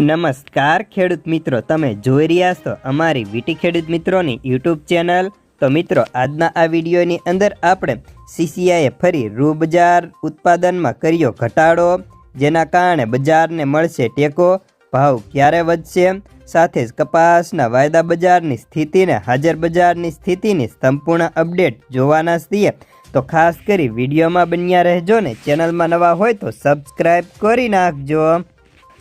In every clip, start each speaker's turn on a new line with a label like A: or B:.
A: નમસ્કાર, ખેડૂત મિત્રો. તમે જોઈ રહ્યા છો અમારી વીટી ખેડૂત મિત્રોની યુટ્યુબ ચેનલ. તો મિત્રો, આજના આ વિડીયોની અંદર આપણે સીસીઆઈએ ફરી રૂ બજાર ઉત્પાદનમાં કર્યો ઘટાડો, જેના કારણે બજારને મળશે ટેકો, ભાવ ક્યારે વધશે, સાથે જ કપાસના વાયદા બજારની સ્થિતિને, હાજર બજારની સ્થિતિની સંપૂર્ણ અપડેટ જોવાના છીએ. તો ખાસ કરી વિડીયોમાં બન્યા રહેજો ને, ચેનલમાં નવા હોય તો સબસ્ક્રાઈબ કરી નાખજો.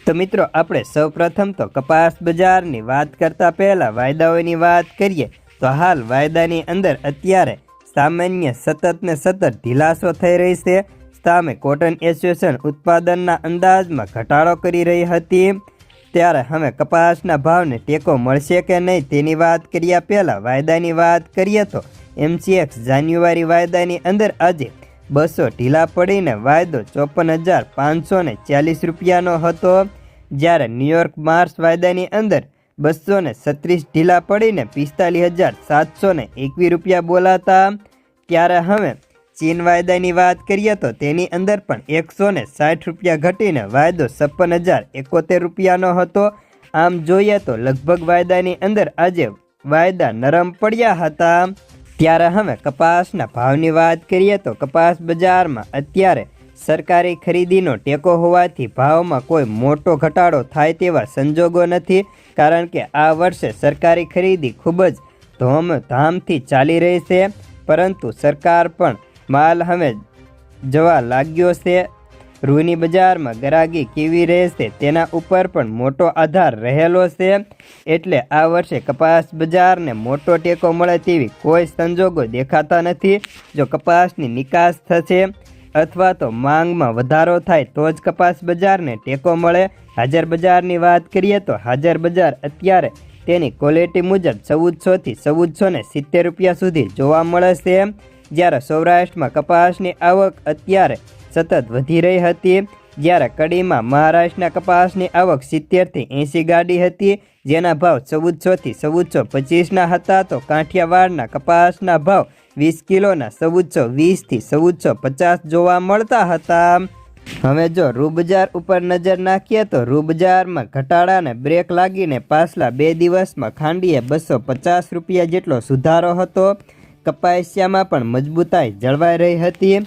A: તો મિત્રો, આપણે સૌપ્રથમ તો કપાસ બજારની વાત કરતા પહેલાં વાયદાઓની વાત કરીએ, તો હાલ વાયદાની અંદર અત્યારે સામાન્ય સતત ને સતત ઢીલાસો થઈ રહી છે. સામે કોટન એસોસિએશન ઉત્પાદનના અંદાજમાં ઘટાડો કરી રહી હતી. ત્યારે હવે કપાસના ભાવને ટેકો મળશે કે નહીં તેની વાત કર્યા પહેલાં વાયદાની વાત કરીએ તો એમસીએક્સ જાન્યુઆરી વાયદાની અંદર આજે બસો ઢીલા પડીને વાયદો ચોપન હજાર પાંચસો ને ચાલીસ રૂપિયાનો હતો. જ્યારે ન્યુયોર્ક માર્ચ વાયદાની અંદર બસો ને છત્રીસ ઢીલા પડીને પિસ્તાલીસ હજાર સાતસો ને એકવીસ રૂપિયા બોલાતા, ત્યારે હવે ચીન વાયદાની વાત કરીએ તો તેની અંદર પણ એકસો ને સાઠ રૂપિયા ઘટીને વાયદો છપ્પન હજાર એકોતેર રૂપિયાનો હતો. આમ જોઈએ તો લગભગ વાયદાની અંદર આજે વાયદા નરમ પડ્યા હતા. ત્યારે હવે કપાસના ભાવની વાત કરીએ તો કપાસ બજારમાં અત્યારે સરકારી ખરીદીનો ટેકો હોવાથી ભાવમાં કોઈ મોટો ઘટાડો થાય તેવા સંજોગો નથી, કારણ કે આ વર્ષે સરકારી ખરીદી ખૂબ જ ધૂમધામથી ચાલી રહી છે, પરંતુ સરકાર પણ માલ હવે જવા લાગ્યો છે. રૂની બજારમાં ગરાગી કેવી રહેશે તેના ઉપર પણ મોટો આધાર રહેલો છે, એટલે આ વર્ષે કપાસ બજારને મોટો ટેકો મળે તેવી કોઈ સંજોગો દેખાતા નથી. જો કપાસની નિકાસ થશે અથવા તો માંગમાં વધારો થાય તો જ કપાસ બજારને ટેકો મળે. હાજર બજારની વાત કરીએ તો હાજર બજાર અત્યારે તેની ક્વોલિટી મુજબ ચૌદસોથી ચૌદસો ને સિત્તેર રૂપિયા સુધી જોવા મળે છે. જ્યારે સૌરાષ્ટ્રમાં કપાસની આવક અત્યારે સતત વધી રહી હતી. જ્યારે કડીમાં મહારાષ્ટ્રના કપાસની આવક સિત્તેરથી એંસી ગાડી હતી. જેના ભાવ ચૌદસોથી ચૌદસો પચીસના હતા તો કાઠિયાવાડના કપાસના ભાવ વીસ કિલોના ચૌદસો વીસથી ચૌદસો પચાસ જોવા મળતા હતા. હવે જો રૂબજાર ઉપર નજર નાખીએ તો રૂબજારમાં ઘટાડાને બ્રેક લાગીને પાછલા બે દિવસમાં ખાંડીએ બસો પચાસ રૂપિયા જેટલો સુધારો હતો. કપાસિયામાં પણ મજબૂતાઈ જળવાઈ રહી હતી.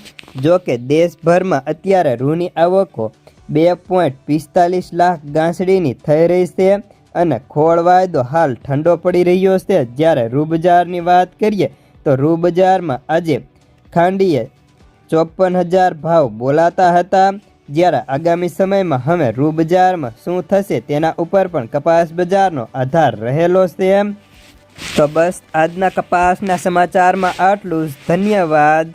A: જો કે દેશભરમાં અત્યારે રૂની આવકો બે પોઈન્ટ પિસ્તાલીસ લાખ ગાંસડીની થઈ રહી છે અને ખોળ વાયદો હાલ ઠંડો પડી રહ્યો છે. જ્યારે રૂબજારની વાત કરીએ તો રૂ બજારમાં આજે ખાંડીએ ચોપન હજાર ભાવ બોલાતા હતા, જ્યારે આગામી સમયમાં હવે રૂ બજારમાં શું થશે તેના ઉપર પણ કપાસ બજારનો આધાર રહેલો છે. તો બસ આજના કપાસના સમાચારમાં આટલું જ. ધન્યવાદ.